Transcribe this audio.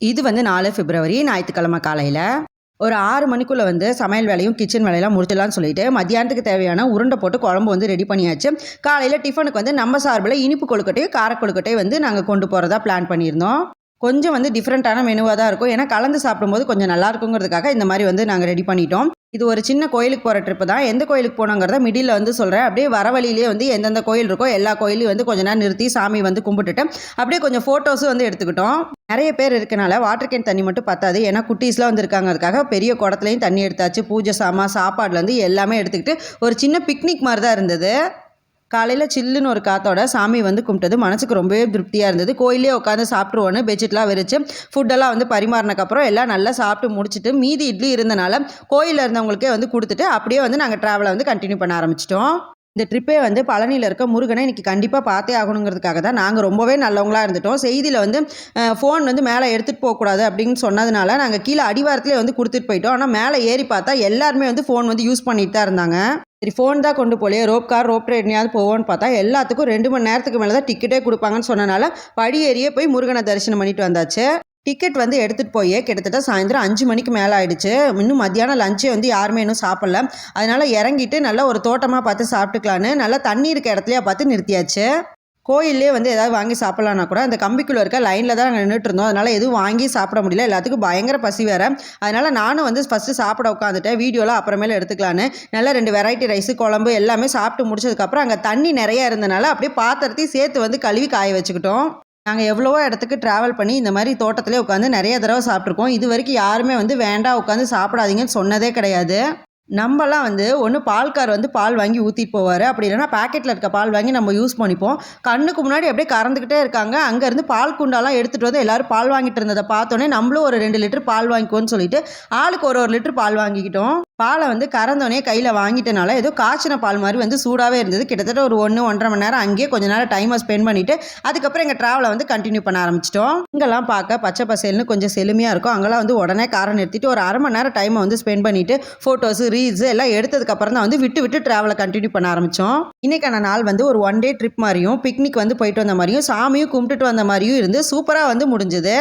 இது வந்து நாலு பிப்ரவரி ஞாயிற்றுக்கிழமை காலையில். ஒரு ஆறு மணிக்குள்ளே வந்து சமையல் வேலையும் கிச்சன் வேலையெல்லாம் முடிச்சிடலாம்னு சொல்லிட்டு மத்தியானத்துக்கு தேவையான உருண்டை போட்டு குழம்பு வந்து ரெடி பண்ணியாச்சு. காலையில் டிஃபனுக்கு வந்து நம்ம சார்பில் இனிப்பு கொழுக்கட்டையும் கார கொழுக்கட்டையும் வந்து நாங்கள் கொண்டு போகிறதா பிளான் பண்ணியிருந்தோம். கொஞ்சம் வந்து டிஃப்ரெண்ட்டான மெனுவாக தான் இருக்கும். ஏன்னா கலந்து சாப்பிடும்போது கொஞ்சம் நல்லா இருக்குங்கிறதுக்காக இந்த மாதிரி வந்து நாங்கள் ரெடி பண்ணிட்டோம். இது ஒரு சின்ன கோயிலுக்கு போகிற ட்ரிப்பு தான். எந்த கோயிலுக்கு போனோங்கிறத மிடில் வந்து சொல்கிறேன் அப்படியே வர வழியிலேயே வந்து எந்தெந்த கோயில் இருக்கோ எல்லா கோயிலையும் வந்து கொஞ்ச நேரம் நிறுத்தி சாமி வந்து கும்பிட்டுட்டு அப்படியே கொஞ்சம் ஃபோட்டோஸும் வந்து எடுத்துக்கிட்டோம். நிறைய பேர் இருக்கனால வாட்டர் கேன் தண்ணி மட்டும் பத்தாது. ஏன்னா குட்டீஸ்லாம் வந்திருக்காங்க. அதுக்காக பெரிய குடத்துலையும் தண்ணி எடுத்தாச்சு. பூஜை சாமான் சாப்பாடுலேருந்து எல்லாமே எடுத்துக்கிட்டு ஒரு சின்ன பிக்னிக் மாதிரி தான் இருந்தது. காலையில் சில்லுன்னு ஒரு காத்தோட சாமி வந்து கும்பிட்டது. மனசுக்கு ரொம்பவே திருப்தியாக இருந்தது. கோயிலே உட்காந்து சாப்பிட்ருவோன்னு பெட்ஷீட்லாம் விரிச்சு ஃபுட்டெல்லாம் வந்து பரிமாறினக்கப்புறம் எல்லாம் நல்லா சாப்பிட்டு முடிச்சுட்டு மீதி இட்லி இருந்தனால கோயிலில் இருந்தவங்களுக்கே வந்து கொடுத்துட்டு அப்படியே வந்து நாங்கள் ட்ராவலை வந்து கண்டினியூ பண்ண ஆரம்பிச்சிட்டோம். இந்த ட்ரிப்பே வந்து பழனியில் இருக்க முருகனை இன்றைக்கி கண்டிப்பாக பார்த்தே ஆகணுங்கிறதுக்காக தான் நாங்கள் ரொம்பவே நல்லவங்களாக இருந்துட்டோம். செய்தியில் வந்து ஃபோன் வந்து மேலே எடுத்துகிட்டு போகக்கூடாது அப்படின்னு சொன்னதுனால நாங்கள் கீழே அடிவாரத்துலேயே வந்து கொடுத்துட்டு போயிட்டோம். ஆனால் மேலே ஏறி பார்த்தா எல்லாருமே வந்து ஃபோன் வந்து யூஸ் பண்ணிட்டு தான் இருந்தாங்க. சரி ஃபோன் தான் கொண்டு போலையே ரோப் கார் ரோப் ட்ரெயினையாவது போவோன்னு பார்த்தா எல்லாத்துக்கும் ரெண்டு மணி நேரத்துக்கு மேலே தான் டிக்கெட்டே கொடுப்பாங்கன்னு சொன்னனால படி ஏறியே போய் முருகனை தரிசனம் பண்ணிட்டு வந்தாச்சு. டிக்கெட் வந்து எடுத்துகிட்டு போய் கிட்டத்தட்ட சாயந்தரம் அஞ்சு மணிக்கு மேலே ஆயிடுச்சு. இன்னும் மத்தியானம் லஞ்சே வந்து யாருமே இன்னும் சாப்பிடல. அதனால் இறங்கிட்டு நல்லா ஒரு தோட்டமாக பார்த்து சாப்பிட்டுக்கலான்னு நல்லா தண்ணி இருக்க இடத்துலையே பார்த்து நிறுத்தியாச்சு. கோயிலே வந்து ஏதாவது வாங்கி சாப்பிட்லான்னா கூட அந்த கம்பிக்குள்ளே இருக்க லைனில் தான் நாங்கள் நின்றுட்டு இருந்தோம். அதனால் எதுவும் வாங்கி சாப்பிட முடியல. எல்லாத்துக்கும் பயங்கர பசி வேறு. அதனால் நானும் வந்து ஃபஸ்ட்டு சாப்பிட உட்காந்துட்டேன். வீடியோலாம் அப்புறமேல எடுத்துக்கலான்னு. நல்லா ரெண்டு வெரைட்டி ரைஸு குழம்பு எல்லாமே சாப்பிட்டு முடிச்சதுக்கப்புறம் அங்கே தண்ணி நிறையா இருந்தனால அப்படியே பாத்திரத்தையும் சேர்த்து வந்து கழுவி காய வச்சுக்கிட்டோம். நாங்கள் எவ்வளவோ இடத்துக்கு ட்ராவல் பண்ணி இந்த மாதிரி தோட்டத்திலே உட்காந்து நிறைய தடவை சாப்பிட்ருக்கோம் இது வரைக்கும் யாருமே வந்து வேண்டாம் உட்காந்து சாப்பிடாதீங்கன்னு சொன்னதே கிடையாது. நம்மலாம் வந்து ஒன்று பால்கார் வந்து பால் வாங்கி ஊற்றிட்டு போவார். அப்படி இல்லைன்னா பாக்கெட்டில் இருக்க பால் வாங்கி நம்ம யூஸ் பண்ணிப்போம். கண்ணுக்கு முன்னாடி அப்படியே கறந்துக்கிட்டே இருக்காங்க. அங்கேருந்து பால் குண்டாலாம் எடுத்துகிட்டு வந்து எல்லோரும் பால் வாங்கிட்டு இருந்ததை பார்த்தோன்னே நம்மளும் ஒரு ரெண்டு லிட்டர் பால் வாங்கிக்கோன்னு சொல்லிட்டு ஆளுக்கு ஒரு ஒரு லிட்டர் பால் வாங்கிக்கிட்டோம். பாலை வந்து கறந்தோடனே கையில் வாங்கிட்டனால ஏதோ காய்ச்சின பால் மாதிரி வந்து சூடாகவே இருந்தது. கிட்டத்தட்ட ஒரு ஒன்று ஒன்றரை மணி நேரம் அங்கேயே கொஞ்ச நேரம் டைமை ஸ்பெண்ட் பண்ணிவிட்டு அதுக்கப்புறம் எங்கள் ட்ராவலை வந்து கண்டினியூ பண்ண ஆரம்பிச்சிட்டோம். இங்கெல்லாம் பார்க்க பச்சை பசேல்னு கொஞ்சம் செழுமையாக இருக்கும். அங்கெல்லாம் வந்து உடனே காரை நிறுத்திட்டு ஒரு அரை மணி நேரம் டைமை வந்து ஸ்பெண்ட் பண்ணிவிட்டு ஃபோட்டோஸு ரீல்ஸ் எல்லாம் எடுத்ததுக்கப்புறம் தான் வந்து விட்டு விட்டு ட்ராவலை கண்டினியூ பண்ண ஆரம்பித்தோம் இன்றைக்கான நாள் வந்து ஒரு ஒன் டே ட்ரிப் மாதிரியும் பிக்னிக் வந்து போயிட்டு வந்த மாதிரியும் சாமியும் கும்பிட்டுட்டு வந்த மாதிரியும் இருந்து சூப்பராக வந்து முடிஞ்சது.